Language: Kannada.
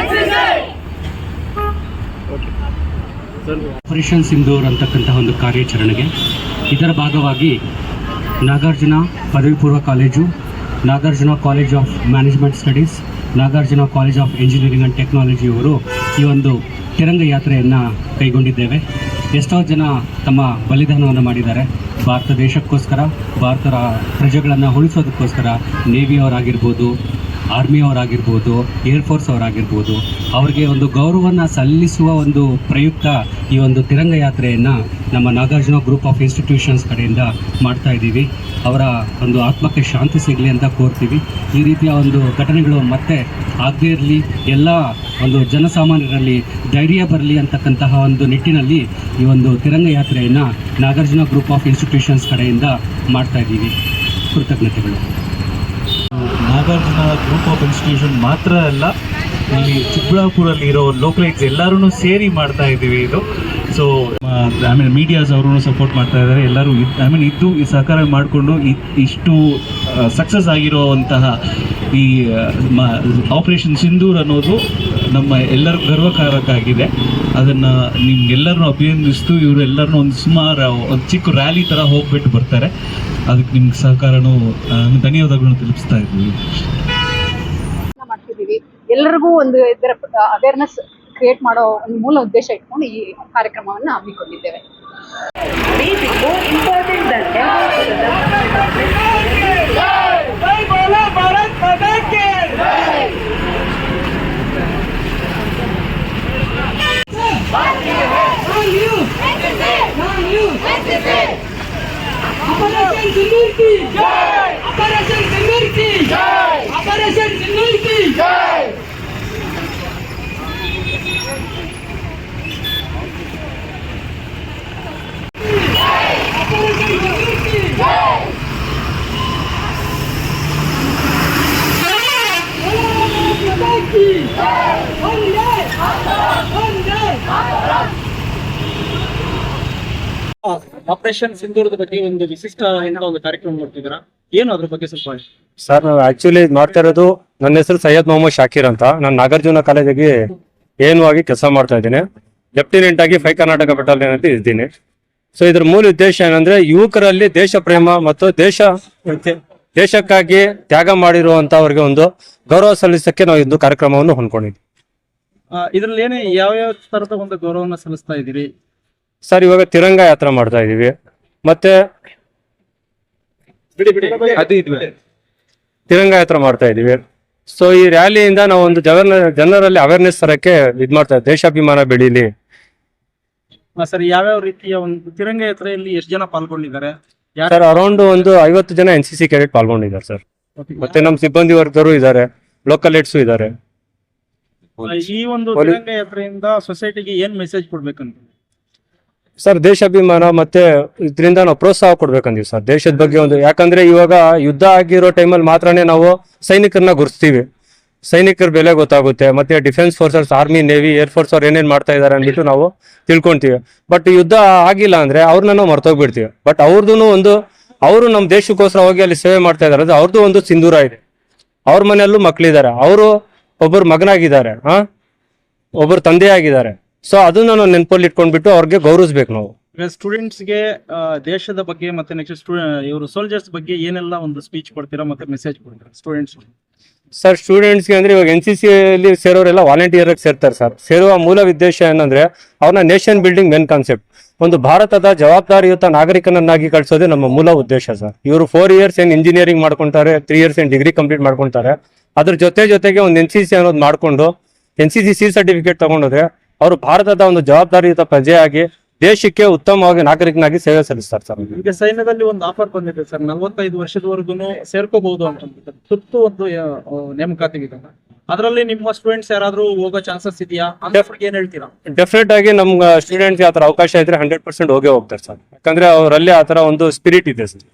NCC! ಆಪರೇಷನ್ ಸಿಂಧೂರ್ ಅಂತಕ್ಕಂತಹ ಒಂದು ಕಾರ್ಯಾಚರಣೆಗೆ ಇದರ ಭಾಗವಾಗಿ ನಾಗಾರ್ಜುನ ಪದವಿ ಪೂರ್ವ college Nagarjuna college of management studies Nagarjuna college of engineering and ಟೆಕ್ನಾಲಜಿಯವರು ಈ ಒಂದು ತಿರಂಗ ಯಾತ್ರೆಯನ್ನು ಕೈಗೊಂಡಿದ್ದೇವೆ. ಎಷ್ಟೋ ಜನ ತಮ್ಮ ಬಲಿದಾನವನ್ನು ಮಾಡಿದ್ದಾರೆ. ಭಾರತ ದೇಶಕ್ಕೋಸ್ಕರ ಭಾರತದ ಪ್ರಜೆಗಳನ್ನು ಉಳಿಸೋದಕ್ಕೋಸ್ಕರ ನೇವಿಯವರಾಗಿರ್ಬೋದು ಆರ್ಮಿಯವರಾಗಿರ್ಬೋದು ಏರ್ಫೋರ್ಸ್ ಅವರಾಗಿರ್ಬೋದು, ಅವರಿಗೆ ಒಂದು ಗೌರವವನ್ನು ಸಲ್ಲಿಸುವ ಒಂದು ಪ್ರಯುಕ್ತ ಈ ಒಂದು ತಿರಂಗ ಯಾತ್ರೆಯನ್ನು ನಮ್ಮ ನಾಗಾರ್ಜುನ ಗ್ರೂಪ್ ಆಫ್ ಇನ್ಸ್ಟಿಟ್ಯೂಷನ್ಸ್ ಕಡೆಯಿಂದ ಮಾಡ್ತಾ ಇದ್ದೀವಿ. ಅವರ ಒಂದು ಆತ್ಮಕ್ಕೆ ಶಾಂತಿ ಸಿಗಲಿ ಅಂತ ಕೋರ್ತೀವಿ. ಈ ರೀತಿಯ ಒಂದು ಘಟನೆಗಳು ಮತ್ತೆ ಆಗದೇ ಇರಲಿ, ಎಲ್ಲ ಒಂದು ಜನಸಾಮಾನ್ಯರಲ್ಲಿ ಧೈರ್ಯ ಬರಲಿ ಅಂತಕ್ಕಂತಹ ಒಂದು ನಿಟ್ಟಿನಲ್ಲಿ ಈ ಒಂದು ತಿರಂಗ ಯಾತ್ರೆಯನ್ನು ನಾಗಾರ್ಜುನ ಗ್ರೂಪ್ ಆಫ್ ಇನ್ಸ್ಟಿಟ್ಯೂಷನ್ಸ್ ಕಡೆಯಿಂದ ಮಾಡ್ತಾ ಇದ್ದೀವಿ. ಕೃತಜ್ಞತೆಗಳು. ನಾಗಾರ್ಜುನ ಗ್ರೂಪ್ ಆಫ್ ಇನ್ಸ್ಟಿಟ್ಯೂಷನ್ ಮಾತ್ರ ಅಲ್ಲ, ಇಲ್ಲಿ ಚಿಕ್ಕಬಳ್ಳಾಪುರಲ್ಲಿ ಇರೋ ಲೋಕಲೈಟ್ಸ್ ಎಲ್ಲರೂ ಸೇರಿ ಮಾಡ್ತಾ ಇದ್ದೀವಿ ಇದು. ಸೊ ಮೀನ್ ಮೀಡಿಯಾಸ್ ಅವರು ಸಪೋರ್ಟ್ ಮಾಡ್ತಾ ಇದ್ದಾರೆ. ಎಲ್ಲರೂ ಐ ಮೀನ್ ಇದ್ದು ಈ ಸಹಕಾರ ಮಾಡಿಕೊಂಡು ಇಷ್ಟು ಸಕ್ಸಸ್ ಆಗಿರುವಂತಹ ಈ ಆಪರೇಷನ್ ಸಿಂಧೂರ್ ಅನ್ನೋದು ನಮ್ಮ ಎಲ್ಲರ ಗರ್ವಕಾರಕ್ಕಾಗಿದೆ ಅದನ್ನು ನಿಮ್ಗೆಲ್ಲರನ್ನೂ ಅಭಿನಂದಿಸ್ತು, ಇವರೆಲ್ಲರನ್ನೂ ಒಂದು ಸುಮಾರು, ಒಂದು ಚಿಕ್ಕ ರ್ಯಾಲಿ ಥರ ಹೋಗ್ಬಿಟ್ಟು ಬರ್ತಾರೆ. ಅದಕ್ಕೆ ನಿಮ್ಗೆ ಸಹಕಾರನೂ ಧನ್ಯವಾದಗಳನ್ನು ತಿಳಿಸ್ತಾ ಇದ್ದೀವಿ ಮಾಡ್ತಿದ್ದೀವಿ. ಎಲ್ಲರಿಗೂ ಒಂದು ಇದರ ಅವೇರ್ನೆಸ್ ಕ್ರಿಯೇಟ್ ಮಾಡೋ ಒಂದು ಮೂಲ ಉದ್ದೇಶ ಇಟ್ಕೊಂಡು ಈ ಕಾರ್ಯಕ್ರಮವನ್ನು ಹಮ್ಮಿಕೊಂಡಿದ್ದೇವೆ. ఆపరేషన్ సింధూర్ కి జై ఆపరేషన్ సింధూర్ కి జై ఆపరేషన్ సింధూర్ కి జై Thank you. ಆಪರೇಷನ್ ಸಿಂಧೂರದ ಬಗ್ಗೆ ಒಂದು ವಿಶಿಷ್ಟ ಒಂದು ಕಾರ್ಯಕ್ರಮ ಮಾಡ್ತಿದ್ದೀರಾ? ಏನು ಅದ್ರ ಬಗ್ಗೆ ಸ್ವಲ್ಪ ಸರ್ ನಾವು ಆಕ್ಚುಲಿ ಮಾಡ್ತಾ ಇರೋದು ನನ್ನ ಹೆಸರು ಸೈಯದ್ ಮೊಹಮ್ಮದ್ ಶಾಕಿರ್ ಅಂತ. ನಾನು ನಾಗಾರ್ಜುನ ಕಾಲೇಜಿಗೆ ಏನು ಆಗಿ ಕೆಲಸ ಮಾಡ್ತಾ ಇದ್ದೀನಿ. ಲೆಫ್ಟಿನೆಂಟ್ ಆಗಿ ಫೈ ಕರ್ನಾಟಕ ಬೆಟಾಲಿಯನ್ ಅಂತ ಇದ್ದೀನಿ. ಸೊ ಇದ್ರ ಮೂಲ ಉದ್ದೇಶ ಏನಂದ್ರೆ ಯುವಕರಲ್ಲಿ ದೇಶ ಪ್ರೇಮ ಮತ್ತು ದೇಶ ದೇಶಕ್ಕಾಗಿ ತ್ಯಾಗ ಮಾಡಿರುವಂತವ್ರಿಗೆ ಒಂದು ಗೌರವ ಸಲ್ಲಿಸಕ್ಕೆ ನಾವು ಇದು ಕಾರ್ಯಕ್ರಮವನ್ನು ಹೊಂದ್ಕೊಂಡಿದ್ವಿ ಆ, ಇದ್ರಲ್ಲಿ ಏನೇ ಯಾವ ಯಾವ ತರದ ಒಂದು ಗೌರವನ ಸಲ್ಲಿಸ್ತಾ ಇದ್ದೀರಿ? ಸರ್ ಇವಾಗ ತಿರಂಗ ಯಾತ್ರೆ ಮಾಡ್ತಾ ಇದೀವಿ. ಮತ್ತೆ ತಿರಂಗ ಯಾತ್ರೆ ಮಾಡ್ತಾ ಇದೀವಿ. ಸೊ ಈ ರ್ಯಾಲಿಯಿಂದ ನಾವು ಒಂದು ಜನರ ಜನರಲ್ಲಿ ಅವೇರ್ನೆಸ್ ತರಕ್ಕೆ ಇದ್ ಮಾಡ್ತಾ ಇದ್ದೀವಿ ದೇಶಾಭಿಮಾನ ಬೆಳೀಲಿ. ಸರ್ ಯಾವ್ಯಾವ ರೀತಿಯ ಒಂದು ತಿರಂಗ ಯಾತ್ರೆಯಲ್ಲಿ ಎಷ್ಟು ಜನ ಪಾಲ್ಗೊಂಡಿದ್ದಾರೆ? ಸರ್ ಅರೌಂಡ್ ಒಂದು ಐವತ್ತು ಜನ ಎನ್ ಸಿ ಸಿ ಕ್ಯಾಡೆಟ್ ಪಾಲ್ಗೊಂಡಿದ್ದಾರೆ ಸರ್. ಮತ್ತೆ ನಮ್ಮ ಸಿಬ್ಬಂದಿ ವರ್ಗರು ಇದ್ದಾರೆ ಲೋಕಲ್ ಏಡ್ಸು ಇದ್ದಾರೆ. ಈ ಒಂದು ತಿರಂಗ ಯಾತ್ರೆಯಿಂದ ಸೊಸೈಟಿಗೆ ಏನ್ ಮೆಸೇಜ್ ಕೊಡ್ಬೇಕಂತ? ಸರ್, ದೇಶಾಭಿಮಾನ ಮತ್ತೆ ಇದರಿಂದ ನಾವು ಪ್ರೋತ್ಸಾಹ ಕೊಡ್ಬೇಕಂದೀವಿ ಸರ್, ದೇಶದ ಬಗ್ಗೆ ಒಂದು, ಯಾಕಂದ್ರೆ ಇವಾಗ ಯುದ್ಧ ಆಗಿರೋ ಟೈಮಲ್ಲಿ ಮಾತ್ರನೇ ನಾವು ಸೈನಿಕರನ್ನ ಗುರುತಿಸ್ತೀವಿ. ಸೈನಿಕರ ಬೆಲೆ ಗೊತ್ತಾಗುತ್ತೆ, ಮತ್ತೆ defence forces, army, navy, air force ಅವ್ರು ಏನೇನು ಮಾಡ್ತಾ ಇದಾರೆ ಅಂದ್ಬಿಟ್ಟು ನಾವು ತಿಳ್ಕೊಂತೀವಿ. ಬಟ್ ಯುದ್ಧ ಆಗಿಲ್ಲ ಅಂದ್ರೆ ಅವ್ರನ್ನ ನಾವು ಮರ್ತೋಗ್ಬಿಡ್ತೀವಿ. ಬಟ್ ಅವ್ರದ್ದು ಒಂದು, ಅವರು ನಮ್ಮ ದೇಶಕ್ಕೋಸ್ಕರ ಹೋಗಿ ಅಲ್ಲಿ ಸೇವೆ ಮಾಡ್ತಾ ಇದಾರೆ ಅದು ಅವ್ರದ್ದು ಒಂದು ಸಿಂಧೂರ ಇದೆ. ಅವ್ರ ಮನೆಯಲ್ಲೂ ಮಕ್ಕಳಿದ್ದಾರೆ ಅವರು ಒಬ್ಬರು ಮಗನಾಗಿದ್ದಾರೆ, ಹಾ? ಒಬ್ಬರು ತಂದೆ ಆಗಿದ್ದಾರೆ ಸೊ ಅದನ್ನ ನಾವು ನೆನಪಲ್ಲಿ ಇಟ್ಕೊಂಡ್ಬಿಟ್ಟು ಅವ್ರಿಗೆ ಗೌರವಿಸ್ಬೇಕು ನಾವು. ಸ್ಟೂಡೆಂಟ್ಸ್ಗೆ ದೇಶದ ಬಗ್ಗೆ ಮತ್ತೆ ನೆಕ್ಸ್ಟ್ ಇವರು ಸೋಲ್ಜರ್ಸ್ ಬಗ್ಗೆ ಏನೆಲ್ಲ ಒಂದು ಸ್ಪೀಚ್ ಕೊಡ್ತೀರಾ ಮತ್ತೆ ಮೆಸೇಜ್ ಕೊಡ್ತೀರಾ ಸ್ಟೂಡೆಂಟ್ಸ್ ಸರ್ ಸ್ಟೂಡೆಂಟ್ಸ್ಗೆ ಅಂದ್ರೆ ಇವಾಗ ಎನ್ ಸಿ ಸಿ ಅಲ್ಲಿ ಸೇರೋರೆಲ್ಲ ವಾಲಂಟಿಯರ್ ಆಗಿ ಸೇರ್ತಾರೆ ಸರ್ ಸೇರುವ ಮೂಲ ಉದ್ದೇಶ ಏನಂದ್ರೆ ಅವ್ರನ್ನ ನೇಷನ್ ಬಿಲ್ಡಿಂಗ್ ಮೇನ್ ಕಾನ್ಸೆಪ್ಟ್ ಒಂದು ಭಾರತದ ಜವಾಬ್ದಾರಿಯುತ ನಾಗರಿಕನನ್ನಾಗಿ ಕಳಿಸೋದೇ ನಮ್ಮ ಮೂಲ ಉದ್ದೇಶ ಸರ್ ಇವರು ಫೋರ್ ಇಯರ್ಸ್ ಏನ್ ಇಂಜಿನಿಯರಿಂಗ್ ಮಾಡ್ಕೊಂತಾರೆ ತ್ರೀ ಇಯರ್ಸ್ ಏನ್ ಡಿಗ್ರಿ ಕಂಪ್ಲೀಟ್ ಮಾಡ್ಕೊಂತಾರೆ. ಅದ್ರ ಜೊತೆ ಜೊತೆಗೆ ಒಂದು ಎನ್ ಸಿ ಸಿ ಅನ್ನೋದು ಮಾಡ್ಕೊಂಡು N C C C certificate ತಗೊಂಡೋದ್ರೆ ಅವರು ಭಾರತದ ಒಂದು ಜವಾಬ್ದಾರಿಯುತ ಪ್ರಜೆಯಾಗಿ ದೇಶಕ್ಕೆ ಉತ್ತಮವಾಗಿ ನಾಗರಿಕನಾಗಿ ಸೇವೆ ಸಲ್ಲಿಸ್ತಾರೆ ಸರ್. ಈಗ ಸೈನ್ಯದಲ್ಲಿ ಒಂದು ಆಫರ್ ಬಂದಿದೆ ಸರ್. ನಲ್ವತ್ತೈದು ವರ್ಷದವರೆಗೂ ಸೇರ್ಕೋಬಹುದು ಅಂತ ತುರ್ತು ಒಂದು ನೇಮಕಾತಿ ಇದೆ. ಅದರಲ್ಲಿ ನಿಮ್ಮ ಸ್ಟೂಡೆಂಟ್ಸ್ ಯಾರಾದ್ರೂ ಹೋಗೋ ಚಾನ್ಸಸ್ ಇದೆಯಾ? ಏನ್ ಹೇಳ್ತೀರಾ? ಡೆಫಿನೆಟ್ ಆಗಿ ನಮ್ಗೆ ಸ್ಟೂಡೆಂಟ್ಸ್ ಆತರ ಅವಕಾಶ ಇದ್ರೆ ಹಂಡ್ರೆಡ್ ಪರ್ಸೆಂಟ್ ಹೋಗೇ ಹೋಗ್ತಾರೆ ಸರ್. ಯಾಕಂದ್ರೆ ಅವರಲ್ಲಿ ಆತರ ಒಂದು ಸ್ಪಿರಿಟ್ ಇದೆ ಸರ್.